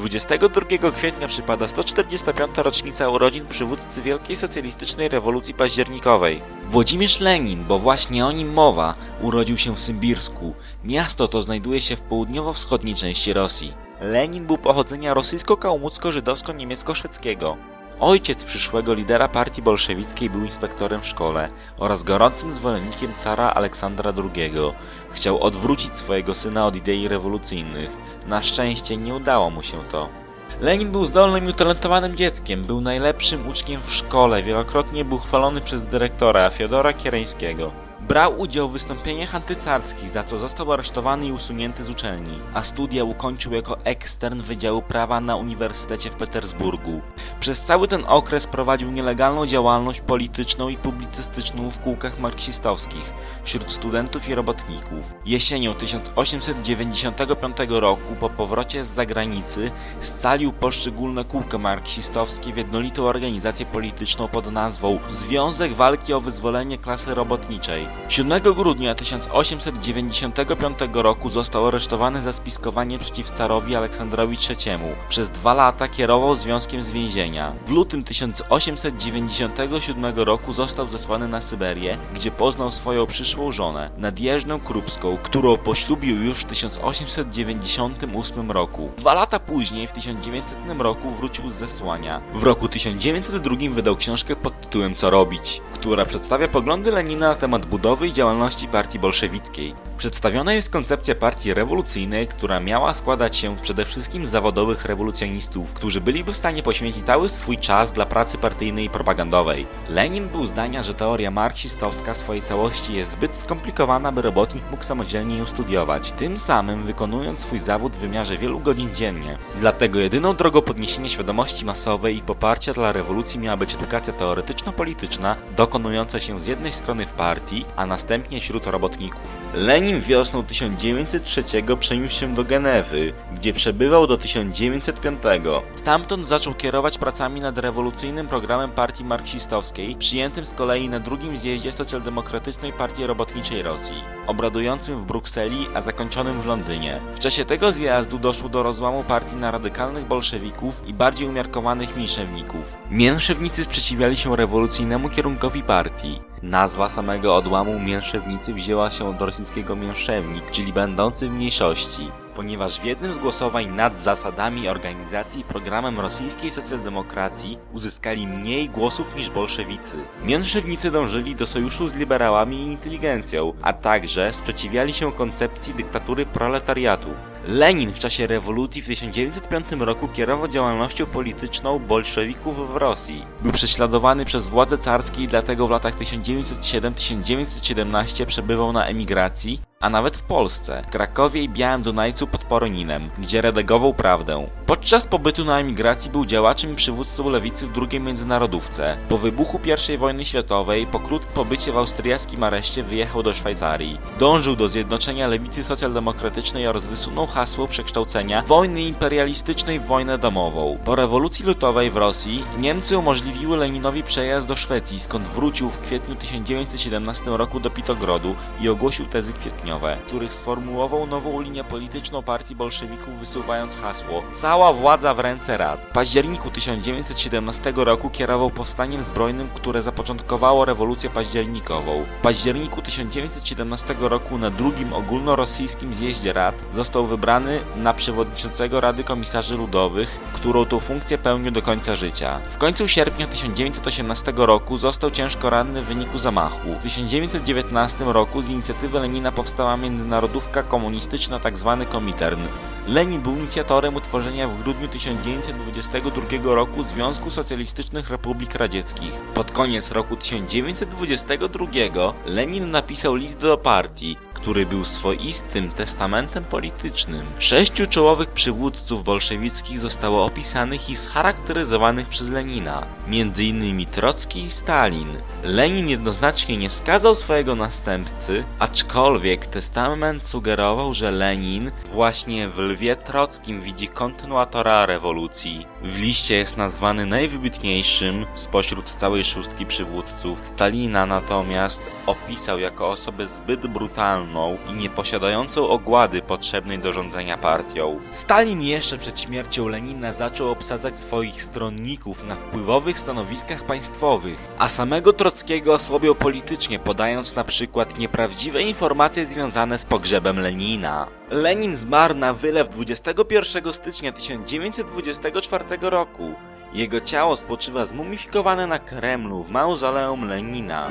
22 kwietnia przypada 145. rocznica urodzin przywódcy Wielkiej Socjalistycznej Rewolucji Październikowej. Włodzimierz Lenin, bo właśnie o nim mowa, urodził się w Symbirsku. Miasto to znajduje się w południowo-wschodniej części Rosji. Lenin był pochodzenia rosyjsko-kałmucko-żydowsko-niemiecko-szwedzkiego. Ojciec przyszłego lidera partii bolszewickiej był inspektorem w szkole oraz gorącym zwolennikiem cara Aleksandra II. Chciał odwrócić swojego syna od idei rewolucyjnych. Na szczęście nie udało mu się to. Lenin był zdolnym i utalentowanym dzieckiem, był najlepszym uczniem w szkole, wielokrotnie był chwalony przez dyrektora Fiodora Kiereńskiego. Brał udział w wystąpieniach antycarskich, za co został aresztowany i usunięty z uczelni, a studia ukończył jako ekstern Wydziału Prawa na Uniwersytecie w Petersburgu. Przez cały ten okres prowadził nielegalną działalność polityczną i publicystyczną w kółkach marksistowskich wśród studentów i robotników. Jesienią 1895 roku po powrocie z zagranicy scalił poszczególne kółka marksistowskie w jednolitą organizację polityczną pod nazwą Związek Walki o Wyzwolenie Klasy Robotniczej. 7 grudnia 1895 roku został aresztowany za spiskowanie przeciw carowi Aleksandrowi III. Przez dwa lata kierował związkiem z więzienia. W lutym 1897 roku został zesłany na Syberię, gdzie poznał swoją przyszłą żonę, Nadjeżdżę Krupską, którą poślubił już w 1898 roku. Dwa lata później, w 1900 roku wrócił z zesłania. W roku 1902 wydał książkę pod tytułem Co robić, która przedstawia poglądy Lenina na temat budowy i działalności partii bolszewickiej. Przedstawiona jest koncepcja partii rewolucyjnej, która miała składać się przede wszystkim z zawodowych rewolucjonistów, którzy byliby w stanie poświęcić cały swój czas dla pracy partyjnej i propagandowej. Lenin był zdania, że teoria marksistowska w swojej całości jest zbyt skomplikowana, by robotnik mógł samodzielnie ją studiować, tym samym wykonując swój zawód w wymiarze wielu godzin dziennie. Dlatego jedyną drogą podniesienia świadomości masowej i poparcia dla rewolucji miała być edukacja teoretyczno-polityczna, dokonująca się z jednej strony w partii, a następnie wśród robotników. Lenin wiosną 1903 przeniósł się do Genewy, gdzie przebywał do 1905. Stamtąd zaczął kierować pracami nad rewolucyjnym programem partii marksistowskiej, przyjętym z kolei na drugim zjeździe Socjaldemokratycznej Partii Robotniczej Rosji, obradującym w Brukseli, a zakończonym w Londynie. W czasie tego zjazdu doszło do rozłamu partii na radykalnych bolszewików i bardziej umiarkowanych mniejszewników. Mięszewnicy sprzeciwiali się rewolucyjnemu kierunkowi partii. Nazwa samego odłamu mięszewnicy wzięła się od rosyjskiego mięszewnik, czyli będący w mniejszości, ponieważ w jednym z głosowań nad zasadami organizacji i programem rosyjskiej socjaldemokracji uzyskali mniej głosów niż bolszewicy. Mięszewnicy dążyli do sojuszu z liberałami i inteligencją, a także sprzeciwiali się koncepcji dyktatury proletariatu. Lenin w czasie rewolucji w 1905 roku kierował działalnością polityczną bolszewików w Rosji. Był prześladowany przez władze carskie i dlatego w latach 1907-1917 przebywał na emigracji, a nawet w Polsce, w Krakowie i Białym Dunajcu pod Poroninem, gdzie redagował prawdę. Podczas pobytu na emigracji był działaczem i przywódcą lewicy w II międzynarodówce. Po wybuchu I wojny światowej, po krótkim pobycie w austriackim areszcie wyjechał do Szwajcarii. Dążył do zjednoczenia lewicy socjaldemokratycznej oraz wysunął hasło przekształcenia wojny imperialistycznej w wojnę domową. Po rewolucji lutowej w Rosji Niemcy umożliwiły Leninowi przejazd do Szwecji, skąd wrócił w kwietniu 1917 roku do Pitogrodu i ogłosił tezy kwietniowe, w których sformułował nową linię polityczną partii bolszewików wysuwając hasło Cała władza w ręce rad. W październiku 1917 roku kierował powstaniem zbrojnym, które zapoczątkowało rewolucję październikową. W październiku 1917 roku na drugim ogólnorosyjskim zjeździe rad został wybrany na przewodniczącego Rady Komisarzy Ludowych, którą tą funkcję pełnił do końca życia. W końcu sierpnia 1918 roku został ciężko ranny w wyniku zamachu. W 1919 roku z inicjatywy Lenina powstała międzynarodówka komunistyczna tzw. Komintern. Lenin był inicjatorem utworzenia w grudniu 1922 roku Związku Socjalistycznych Republik Radzieckich. Pod koniec roku 1922 Lenin napisał list do partii, który był swoistym testamentem politycznym. Sześciu czołowych przywódców bolszewickich zostało opisanych i scharakteryzowanych przez Lenina, m.in. Trocki i Stalin. Lenin jednoznacznie nie wskazał swojego następcy, aczkolwiek testament sugerował, że Lenin właśnie w Lwie Trockim widzi kontynuatora rewolucji. W liście jest nazwany najwybitniejszym spośród całej szóstki przywódców. Stalina natomiast opisał jako osobę zbyt brutalną, i nieposiadającą ogłady potrzebnej do rządzenia partią. Stalin jeszcze przed śmiercią Lenina zaczął obsadzać swoich stronników na wpływowych stanowiskach państwowych, a samego Trockiego osłabiał politycznie, podając na przykład nieprawdziwe informacje związane z pogrzebem Lenina. Lenin zmarł na wylew 21 stycznia 1924 roku. Jego ciało spoczywa zmumifikowane na Kremlu w mauzoleum Lenina.